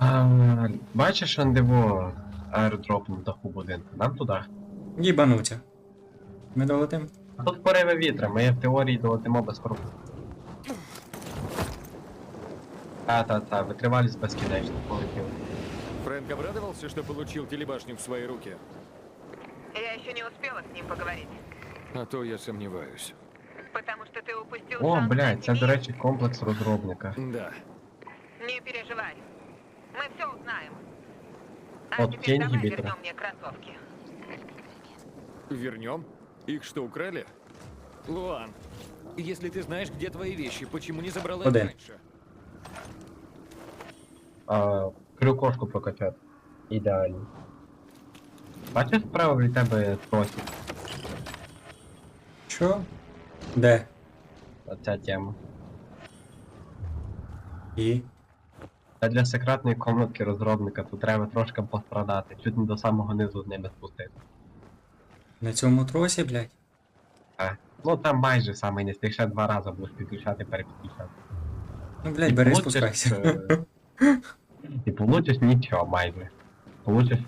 А, бачиш, андиво аеродроп на даху будинку. Нам туди. Їбануться. Ми долетим? А тут пориви вітра, ми в теорії долетимо без проблем. Та-та-та, витривалість безкінечно полетіли. Фрэнк обрадовался, что получил телебашню в свои руки? Я еще не успела с ним поговорить. А то я сомневаюсь. Потому что ты упустил О, блядь, це, до речі, комплекс розробника. Да. Не переживай. Мы все узнаем. А Вот теперь тень давай ингибитора. вернем мне кроссовки. Вернем? Их что, украли? Луан, если ты знаешь, где твои вещи, почему не забрала их Один. раньше? А, крюкошку прокачати. Ідеально. Бачиш справа від тебе тросик, Що? Де? ця тема. І? Та для секретної комнатки розробника тут треба трошки пострадати, чуть не до самого низу з ними спустити. На цьому тросі, блядь? А. Ну там майже саме не ще два рази будеш підключати, перепідключати. Ну, блядь, І бери, получиш, спускайся. е, І получиш нічого майже. Получиш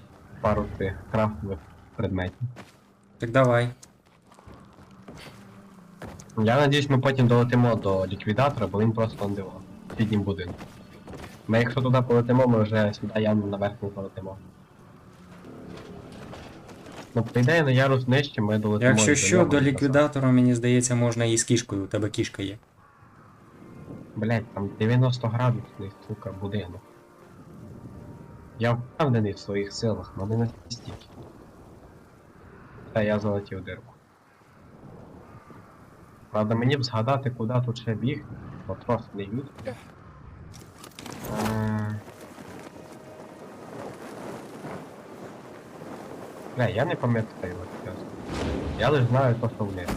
пару тих крафтових предметів. Так давай. Я надіюсь, ми потім долетимо до ліквідатора, бо він просто он диво. В сіднім будинку. Ми якщо туди полетимо, ми вже сюди явно наверх не полетимо. Ну, по ідеї, на ярус нижче ми долетимо. Якщо і що, до ліквідатора, мені здається, можна і з кішкою, у тебе кішка є. Блять, там 90 градусний, сука, будинок. Я впевнений в своїх силах, але не настільки. Та я залетів дирку. Правда, мені б згадати, куди тут ще біг, бо просто не йдуть. Не, я не пам'ятаю, от чесно. Я лише знаю то, що вниз.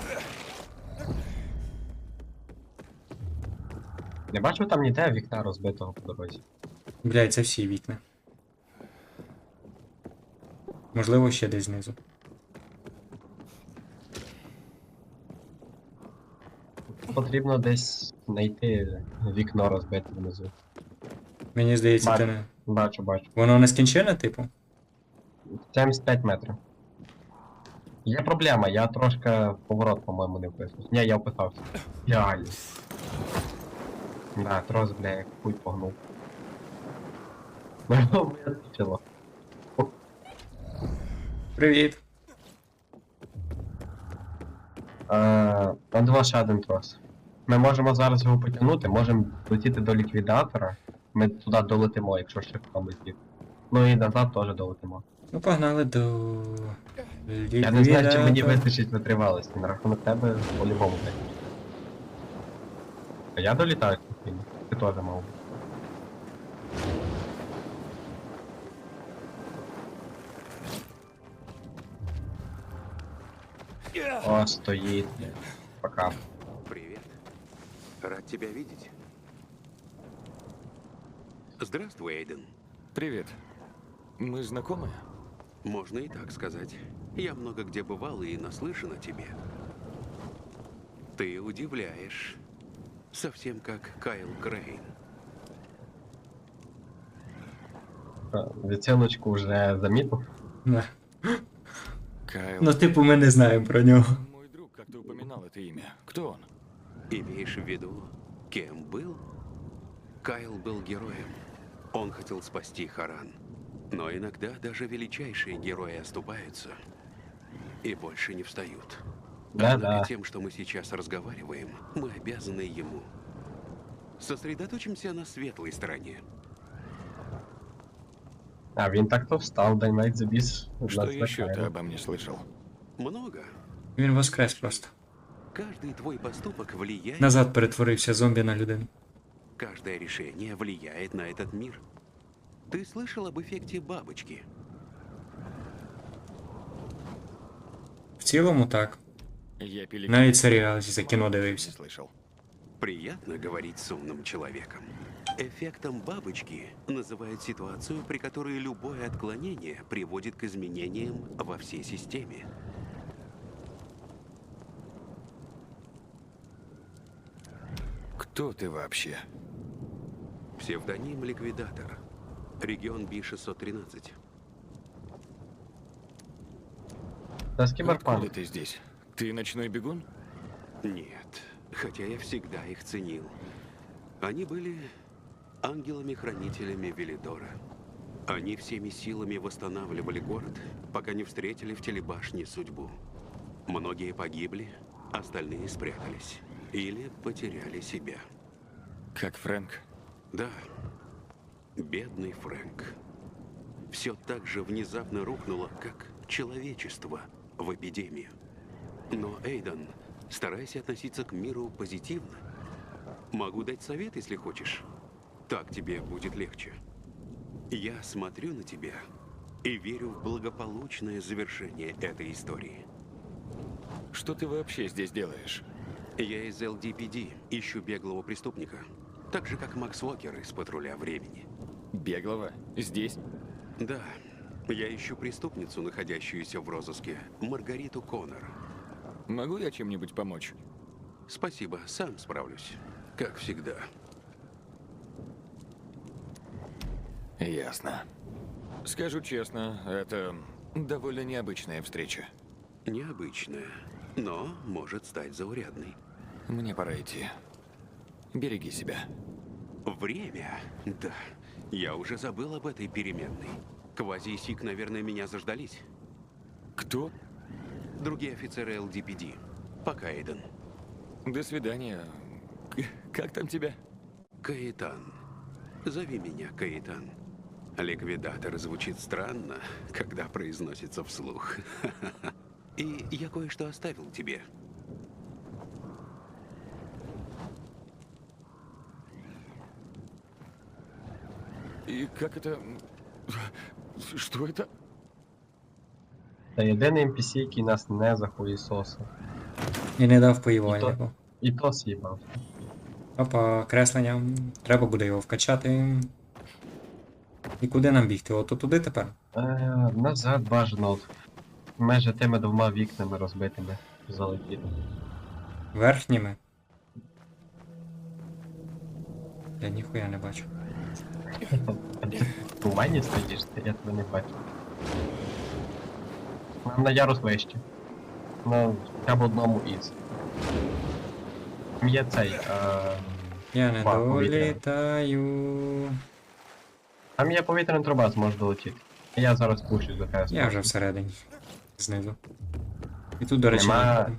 Не бачив там ніде вікна розбитого по дорозі. Блядь, це всі вікна. Можливо, ще десь знизу. Потрібно десь знайти вікно розбите внизу. Мені здається, Бачу. ти не. Бачу, бачу. Воно нескінчене, типу? 75 метрів. Є проблема, я трошки поворот, по-моєму, не вписав. Ні, я вписався. Реально. Да, трос, бля, як хуй погнув. Ну, мене зачило. Привіт. От два ще один трос. Ми можемо зараз його потягнути, можемо летіти до ліквідатора. Ми туди долетимо, якщо ще хтось є. Ну і назад теж долетимо. Ну, погнали до. Я не знаю, чи мені ліквідатора. вистачить витривалості. На рахунок тебе по-любому вистачить. А я долітаю спокійно. Ти теж мав. О, стоїть. Пока. Привет. Рад тебя видеть. Здравствуй, Эйден. Привет. Мы знакомы? Можно и так сказать. Я много где бывал и наслышан о тебе. Ты удивляешь. Совсем как Кайл Крейн. Е, Відсилочку вже замітив. Да. Кайл. Ну, типу, ми не знаємо про нього. Мой друг как-то упоминал это имя. Кто он? Имеешь в виду, кем был? Кайл был героем. Он хотел спасти Харан. Но иногда даже величайшие герои оступаются и больше не встают. Да-да. Однако тем, что мы сейчас разговариваем, мы обязаны ему. Сосредоточимся на светлой стороне. А, він так то встав, дай навіть забіс. Что еще ты обо мне слышал? Много. Він воскрес просто. Каждый твой поступок влияет, Назад перетворився зомбі на людину. каждое решение влияет на этот мир. Ты слышал об эффекте бабочки? В цілому так. Я пеликан. Навіть серіал за кіно Не дивився. слышал. Приятно говорить с умным человеком. Эффектом бабочки называют ситуацию, при которой любое отклонение приводит к изменениям во всей системе. Кто ты вообще? Псевдоним ликвидатор. Регион Би-613. Це з Откуда ты здесь? Ты ночной бегун? Нет, хотя я всегда их ценил. Они были ангелами-хранителями Велидора. Они всеми силами восстанавливали город, пока не встретили в телебашне судьбу. Многие погибли, остальные спрятались. Или потеряли себя. Как Фрэнк. Да, бедный Фрэнк. Все так же внезапно рухнуло, как человечество в эпидемию. Но, Эйден, старайся относиться к миру позитивно. Могу дать совет, если хочешь. Так тебе будет легче. Я смотрю на тебя и верю в благополучное завершение этой истории. Что ты вообще здесь делаешь? Я из ЛДПД ищу беглого преступника. Так же, как Макс Уокер из патруля времени. Беглого? Здесь? Да, я ищу преступницу, находящуюся в розыске, Маргариту Коннор. Могу я чем-нибудь помочь? Спасибо, сам справлюсь. Как всегда. Ясно. Скажу честно, это довольно необычная встреча. Необычная, но может стать заурядной. Мне пора идти. Береги себя. Время? Да. Я уже забыл об этой переменной. Квази и Сик, наверное, меня заждались. Кто? Другие офицеры ЛДПД. Пока, Эйден. До свидания. Как там тебя? Каэтан. Зови меня Каэтан. Ликвидатор звучит странно, когда произносится вслух. И я кое-что оставил тебе. И как это... Что это? Це єдиний NPC, який нас не захуєсосив. І не дав поївальнику. І то з'їбав. Опа, креслення. Треба буде його вкачати. І куди нам бігти? Ото туди тепер? Е, назад бажано. от Майже тими двома вікнами розбитими залетіти. Верхніми. Я ніхуя не бачу. У мене стоїш, я тебе не бачу. Нам на ярус вище. Ну, хоча б одному із. Там є цей. Е, Я не Ба, долітаю. там є повітряна труба, зможеш долетіти. Я зараз пущусь до тебе. Я вже всередині. Знизу. І тут, до речі, Нема-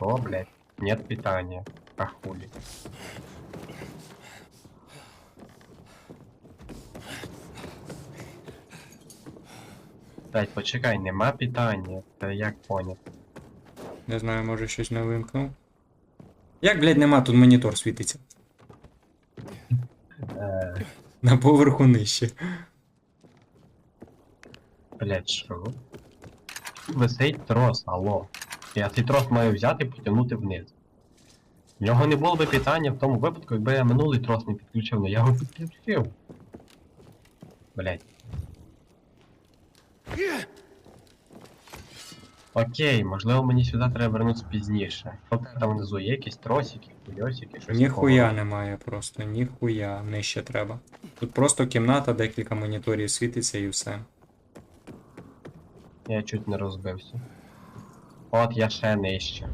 О, блядь, нет питания. А хули. Блять, почекай, нема питання. Та як поняв? Не знаю, може щось не вимкнув. Як, блядь, нема, тут монітор світиться. Е, На поверху нижче. блять, що? Висить трос, алло. Я цей трос маю взяти і потягнути вниз. В нього не було би питання в тому випадку, якби я минулий трос не підключив, але я його підключив. Блять. Окей, можливо мені сюди треба вернутися пізніше. Що там внизу є якісь тросики, хуйосики, щось Ніхуя немає просто, ніхуя, нижче треба. Тут просто кімната, декілька моніторів світиться і все. Я чуть не розбився. От я ще нижче.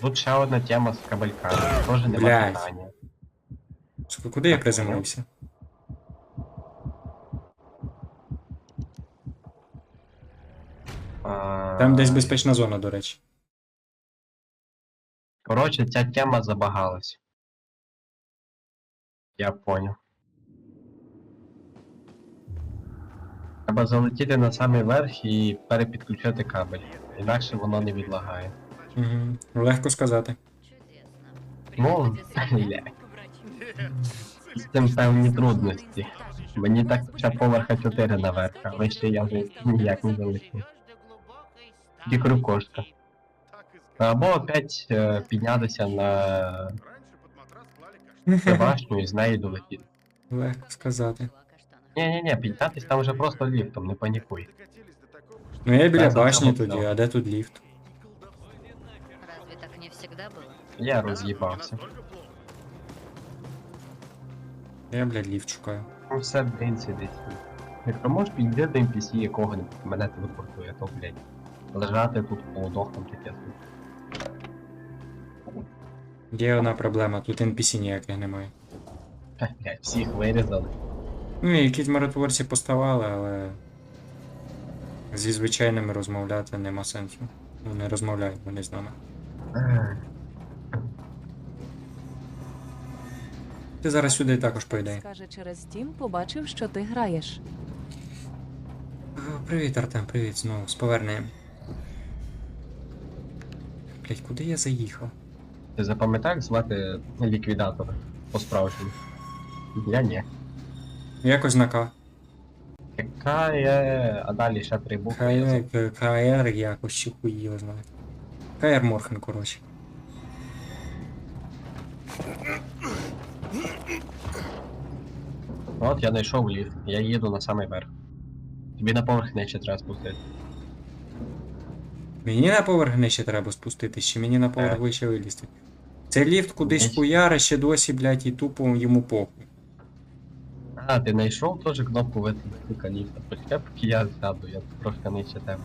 Тут ще одна тема з кабельками. Теж нема Блядь. питання. Куди я приземлився? Там десь безпечна зона, до речі. Коротше, ця тема забагалась. Я поняв. Треба залетіти на самий верх і перепідключити кабель. Інакше воно не відлагає. Угу. Легко сказати. Ну. З цим певні трудності. Мені так ще поверха 4 наверх, а вище я вже ніяк не залетів. Тільки рукошка. Або опять е, піднятися на башню і з неї долетіти. Легко сказати. Ні-ні-ні, піднятись там вже просто ліфтом, не панікуй. Ну я біля башні тоді, а де тут ліфт? Разве так не всегда было? Я роз'їбався. Я, блядь, ліфт шукаю. Ну все, блін, сидить. Якщо можеш підійди до NPC якого мене телепортує, то блядь. Лежати тут полудохом таке. Є одна проблема, тут NPC ніяких немає. Ха, Блядь, всіх вирізали. Ну, якісь миротворці поставали, але зі звичайними розмовляти нема сенсу. Ну, не розмовляють вони з нами. Ти зараз сюди також поїдай. Скаже через Steam, побачив, що ти граєш. Привіт, Артем, привіт знову, з поверненням. Блять, куди я заїхав? Ти запам'ятав, як звати ліквідатора по-справжньому? Я ні. Якось на К. Яка є, а далі ще три букви. КР, КР якось чи хуй його знає. КР Морхен, коротше. От я знайшов ліфт, я їду на самий верх. Тобі на поверх нижче треба спустити. Мені на поверх нижче треба спуститись, чи мені на поверх вище вилізти? Це ліфт кудись хуяре, ще досі, блядь, і тупо йому похуй. А, ти знайшов теж кнопку виключити ліфта. Почекай, поки я сяду, я трошки нижче тебе.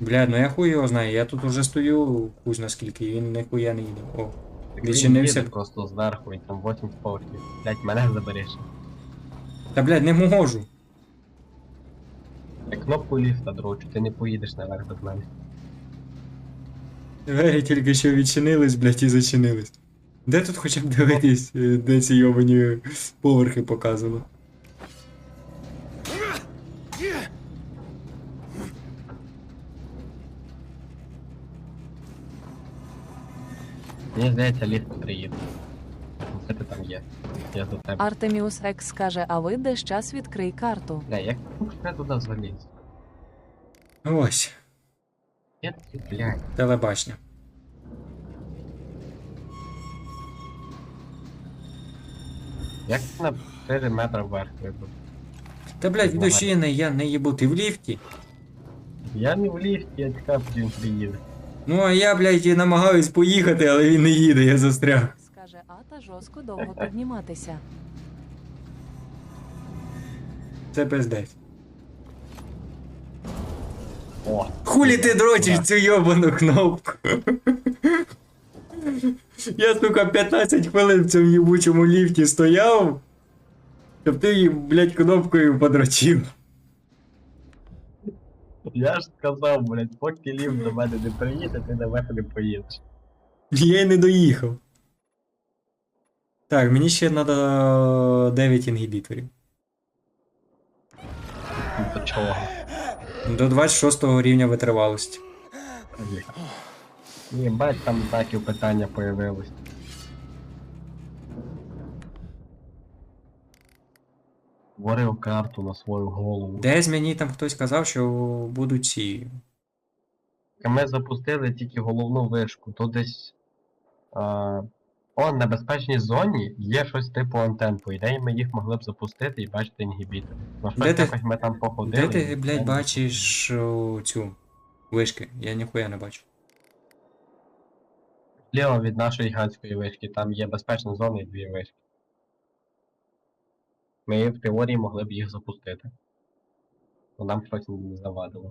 Блядь, ну я хуй його знаю, я тут уже стою хуй зна скільки, і він ніхуя не їде. О. Відчинився. Він просто зверху, він там 8 поверхів. Блять, мене забереш. Та блядь, не можу. Я кнопку ліфта дрочу, ти не поїдеш наверх без мене. Двері тільки що відчинились, блядь, і зачинились. Де тут хоча б дивитись, е, де ці йобані поверхи показано? Мені здається, ліфт приїде. Ти там є? Я до тебе. Артеміус Екс каже, а ви десь час відкрий карту. Бля, як я туди заліз? Ось, Я такий, блядь. телебачення. Як ти на 4 метри вверх вибув? Та блядь, відочини, я не їбу, ти в ліфті. Я не в ліфті, я чекав, поки він приїде. Ну а я, блядь, і намагаюсь поїхати, але він не їде, я застряг. Ата жорстко довго підніматися. Це пиздець. О, Хулі ти дрочиш цю йобану кнопку? Я, сука, 15 хвилин в цьому їбучому ліфті стояв, щоб ти її, блядь, кнопкою подрочив. я ж сказав, блядь, поки ліфт до мене не приїде, ти наверх не поїдеш. Я й не доїхав. Так, мені ще треба 9 інгібіторів. До чого? До 26 рівня витривалості. Ні, бать, там знаків питання появилось. Створив карту на свою голову. Десь мені там хтось казав, що будуть ці. Ми запустили тільки головну вишку. Тут десь. А, о, на безпечній зоні є щось типу антен. По ідеї ми їх могли б запустити і бачити інгібітор. Ну щось ти- якось ми там походили. Де ти, і- блядь, бачиш о, цю вишки? Я ніхуя не бачу. Зліва від нашої гігантської вишки, там є безпечна зона і дві вишки. Ми в теорії могли б їх запустити. Ну нам щось не завадило.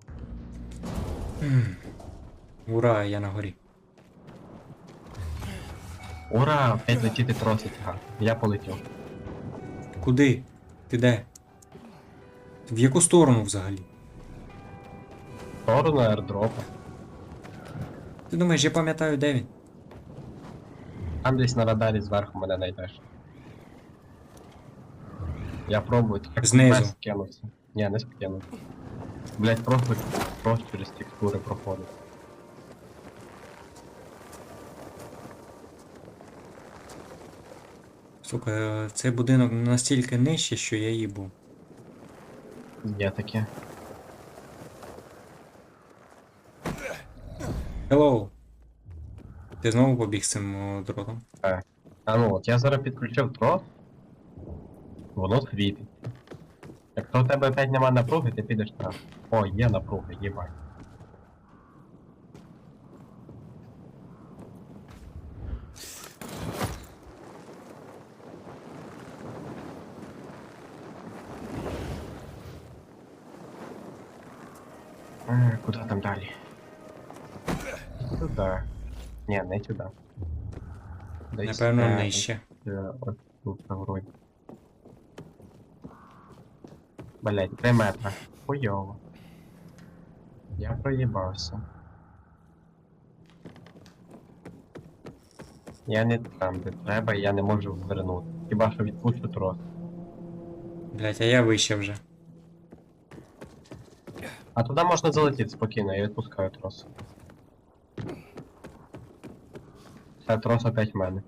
Ура, я на горі. Ура! Опять летіти просить, ага. Я полетів. Куди? Ти де? В яку сторону взагалі? В сторону аердропа. Ти думаєш, я пам'ятаю, де він? Там десь на радарі зверху мене знайдеш. Я пробую, так Знизу. скинувся. Ні, не скинув. Блять, просто, просто через текстури проходить. Сука, цей будинок настільки нижче, що я їбу. Є таке. Hello. Ти знову побіг з цим о, дротом? А ну от я зараз підключив трос. Воно світить. Якщо у тебе опять нема напруги, ти підеш там. О, є напруга, їбать. Куди там далі? Туди. Ні, не туди. Десь Напевно, е, нижче. е, Ось тут вроді. Блять, 3 метра. Хуйово. Я проїбався. Я не там, де треба, і я не можу звернути. Хіба що відпущу трос. Блять, а я вище вже. А туди можна залетіти спокійно, я відпускаю трос. Це трос опять в мене.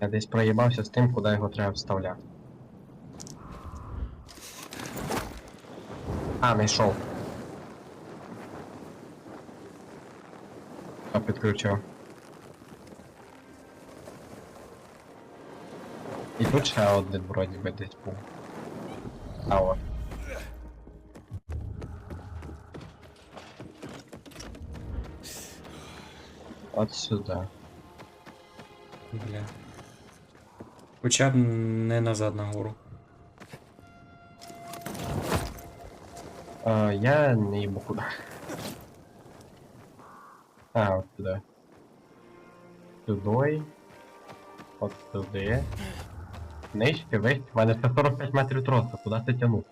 Я десь проїбався з тим, куди його треба вставляти. А, знайшов. Я підключив. І тут ще один вроді би десь був. От сюди. Бля. Хоча б не назад нагору. А, я не їбу куди. А, от туди. Туди. От туди. Нижче, вище. У мене ще 45 метрів тросу, куди це тягнути?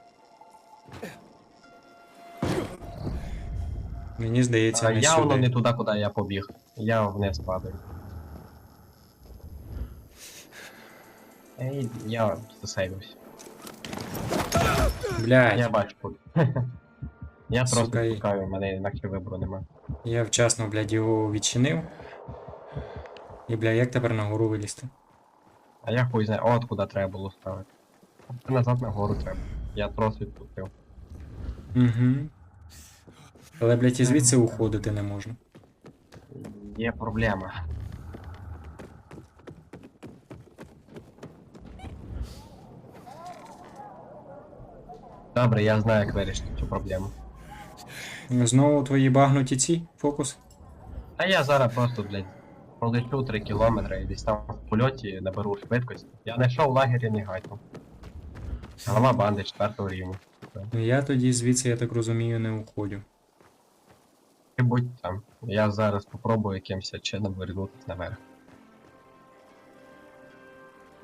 Мені здається, не явно сюди. не туди, куди я побіг. Я вниз падаю. Ей, я засейвився. Блядь, Я бачу. Я Сука, просто і- тікаю, у мене інакше вибору нема. я вчасно, блядь, його відчинив. І, бля, як тепер нагору вилізти? А я хуй знаю, от куди треба було ставити. Назад на гору треба. Я трос відпустив. Угу. Але, блядь, і звідси уходити не можна. Є проблема. Добре, я знаю, як вирішити цю проблему. Знову твої багнуті ці фокус? А я зараз просто, блядь, пролечу 3 кілометри і десь там в польоті наберу швидкість. Я знайшов в лагері не гайку. Голова банди 4 рівня. Я тоді звідси, я так розумію, не уходю. Будь там. Я зараз попробую якимось чином вернутися наверх.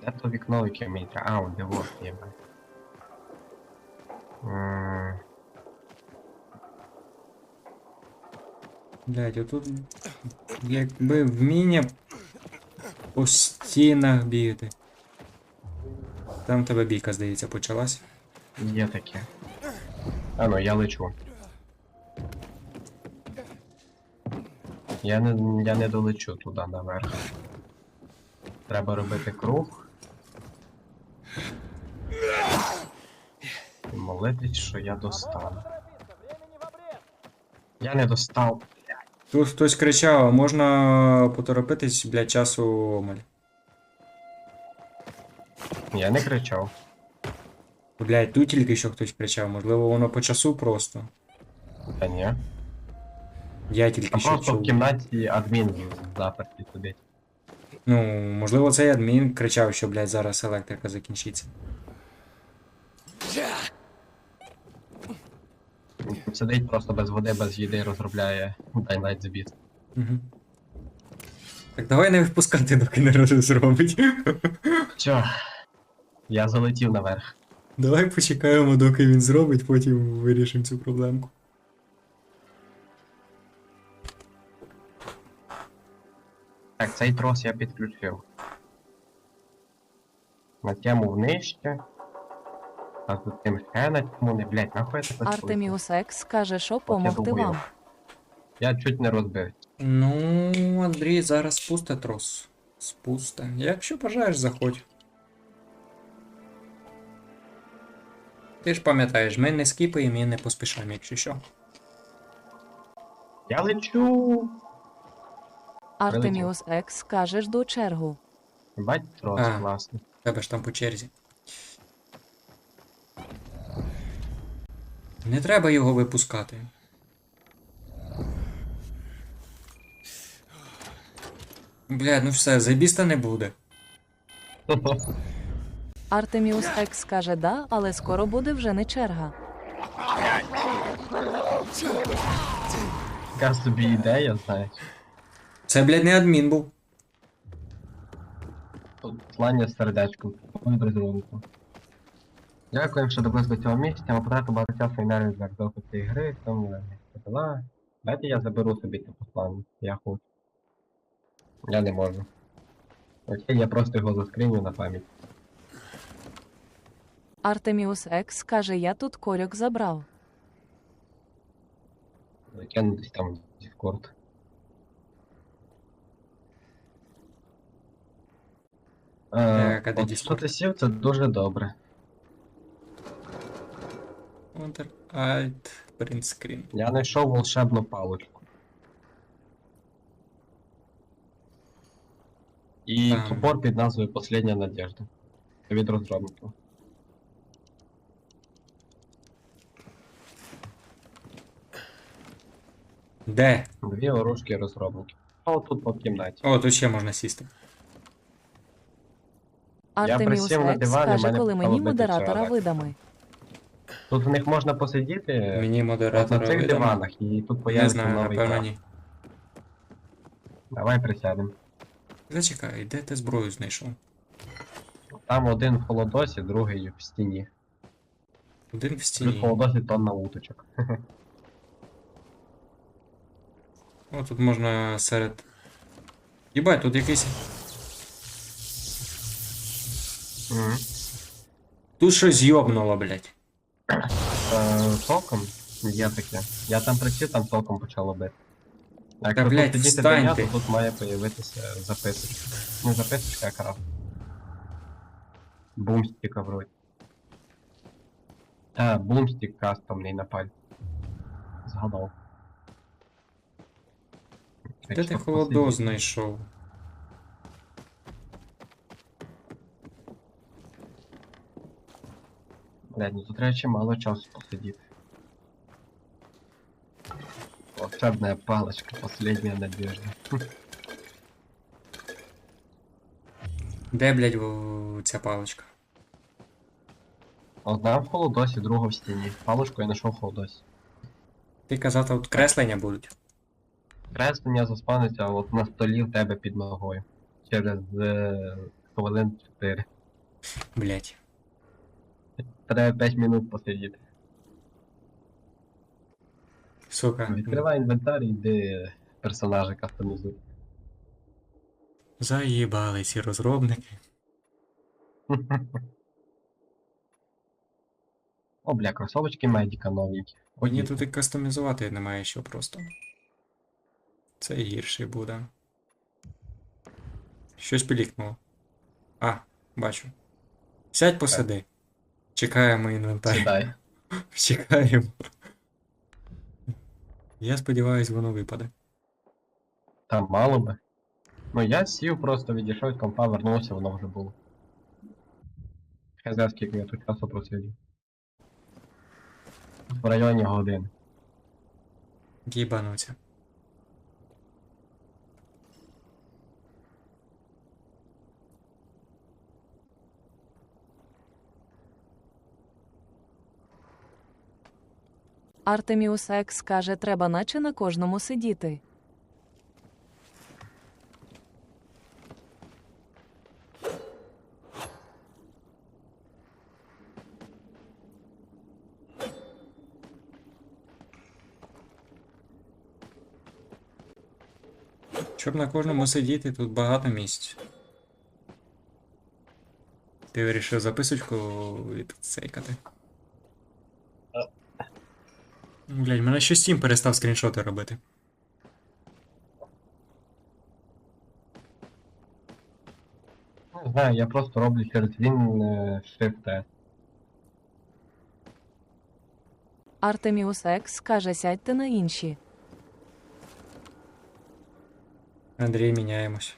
Де то вікно, яке мені треба? А, от блядь. М, Блядь, отут. Якби вміння по стінах бігати. Там тебе бійка, здається, почалась. Є таке. А ну, я лечу. Я не, я не долечу туди наверх. Треба робити круг. І молитись, що я достану. Я не достав. Тут хтось кричав, можна поторопитись, блядь, часу омаль. Я не кричав. Блядь, тут тільки що хтось кричав, можливо, воно по часу просто. Та ні. Я тільки що просто в чув. кімнаті адмін заперті сидить. Ну, можливо, цей адмін кричав, що, блядь, зараз електрика закінчиться. Сидить просто без води, без їди, розробляє Daylight Beat. Угу. Так давай не випускати, доки не роз- зробить. Чо? Я залетів наверх. Давай почекаємо, доки він зробить, потім вирішимо цю проблемку. Так, цей трос я підключив. На тему внижче. А тут тим ще на тему не, блять, нахуй я тебе? Артеміус Екс каже, що помогти вам. Я чуть не розбив. Ну, Андрій зараз спусте трос. Спусте. Якщо бажаєш, заходь. Ти ж пам'ятаєш, ми не скіпаємо і не поспішаємо, якщо що. Я лечу! Артеміус Екс каже, жду чергу. Бать трос, А. класно. Тебе ж там по черзі. Не треба його випускати. Бля, ну все, забіста не буде. Артеміус Екс каже, да, але скоро буде вже не черга. Яка собі ідея, знаєш. Це, блядь, не адмін був. Послання з сердечком. Розробнику. Дякуємо, що добились до цього місця. Ми потратили багато часу і нервів для розвитку цієї гри, тому не дела. Дайте я заберу собі це послання. Я хочу. Я не можу. Окей, я просто його заскріню на пам'ять. Артеміус Екс каже, я тут корьок забрав. Закину десь там в Discord. Що ти сів, це дуже добре. Ctrl, Alt, print screen. Я знайшов волшебну паличку. І Там. супор під назвою Последня надежда. Від розробників. Де? Дві оружки розробників. А отут по кімнаті. О, тут ще можна сісти. Артеміус присів на Екс диван, і каже, мене коли почало мені бити модератора чоловік. видами. Тут в них можна посидіти Мені от на модератора цих диванах і тут Не появиться знаю, новий напевно ні. Давай присядемо. Зачекай, де ти зброю знайшов? Там один в холодосі, другий в стіні. Один в Плюс в стіні. холодосі тонна уточок. О, тут можна серед. Єбать, тут якийсь. Мгм. Тут щось йобнуло, блядь. Е, Током є таке. Я там присів, там током почало бити. А Та, блядь, тут встань броня, ти. то тут має появитися записочка. Ну, записочка якраз. Бумстіка вроді. А, бумстік кастомний на паль. Згадав. Де ти холодо знайшов? Блядь, ну тут треба чимало часу посидіти. Волшебная палочка, последняя надежда. Де, блядь, во- ця паличка? Одна в холодосі, друга в стіні. Палочку я знайшов в холодосі. Ти казав, тут креслення будуть. Креслення заспаниться от на столі в тебе під ногою. Через е, хвилин 4. Блядь. Треба 5 минут посидіти. Сука. Відкривай інвентар і йди персонажа кастомізуй. Заїбали ці розробники. О, бля, кросовочки медіка новенькі. Одні. тут і кастомізувати немає що просто. Це гірше буде. Щось пілікнуло. А, бачу. Сядь посиди. Чекаємо інвентар. Сідай. Чекаємо. Я сподіваюсь, воно випаде. Там мало би. Ну я сів, просто відійшов від компа, вернувся, воно вже було. Хз, скільки я тут часу просидів. В районі години. Гібануться. Артеміус Екс каже, треба наче на кожному сидіти. Щоб на кожному сидіти, тут багато місць. Ти вирішив записочку відсейкати. Блять, мене ще Steam перестав скріншоти робити. Не знаю, я просто роблю через він е, Shift S. Артеміус Екс каже, сядьте на інші. Андрій, міняємось.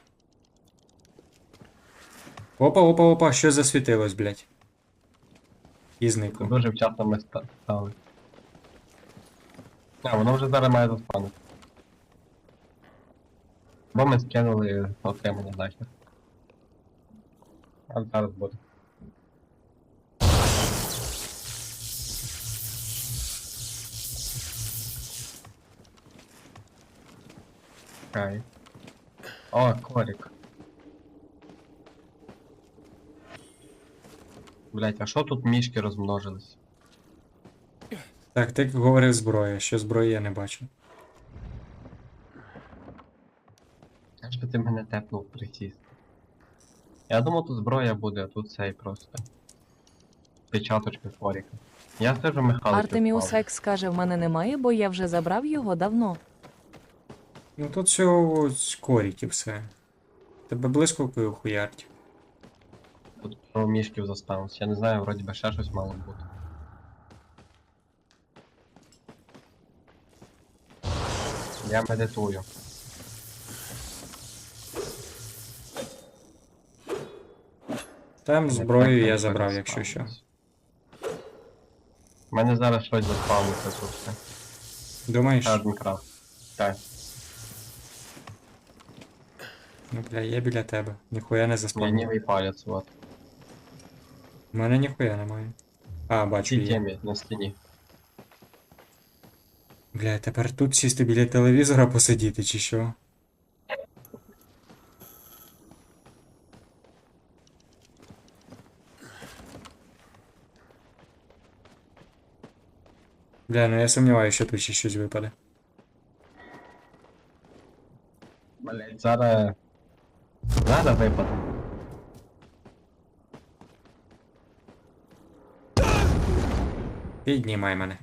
Опа, опа, опа, що засвітилось, блять. І зникло. дуже вчасно ми ста- стали. А, воно вже зараз має заспанити. Бо ми скинули отримання нахер. А зараз буде. Кай. О, корик. Блять, а що тут мішки розмножились? Так, ти говорив зброя, що зброї я не бачу. Аж би ти мене тепнув присіст. Я думав, тут зброя буде, а тут цей просто. Печаточки форіка. Я сижу Михайло. Артеміус Екс каже, в мене немає, бо я вже забрав його давно. Ну тут всього коріки все. Тебе блискавкою хуярть. Тут про мішків застанусь. Я не знаю, вроді би ще щось мало бути. Я медитую. Там зброю я забрав, якщо що. У мене зараз щось заспавниться все. Думаєш? Ще один крафт. Так. Ну бля, я біля тебе. Ніхуя не заспавнив. Лінівий палець, от. У мене ніхуя немає. А, бачу цій є. темі на стіні. Бля, тепер тут сісти біля телевізора посидіти чи що? Бля, ну я сумніваюся, що тут ще щось випаде. Блять, зараз. Зараз випаде. Піднімай мене.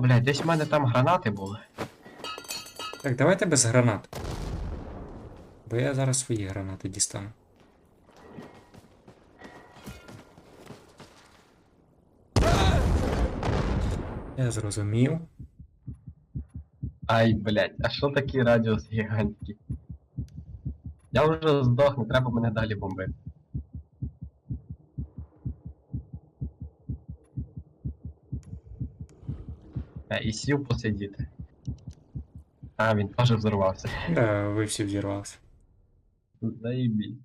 О, блядь, десь в мене там гранати були. Так, давайте без гранат. Бо я зараз свої гранати дістану. Я зрозумів. Ай, блядь, а що такий радіус гігантський? Я вже здох, не треба мене далі бомбити. І сів посидіти. А, він теж взорвався. Да, ви всі взірвалися. Заїбіть.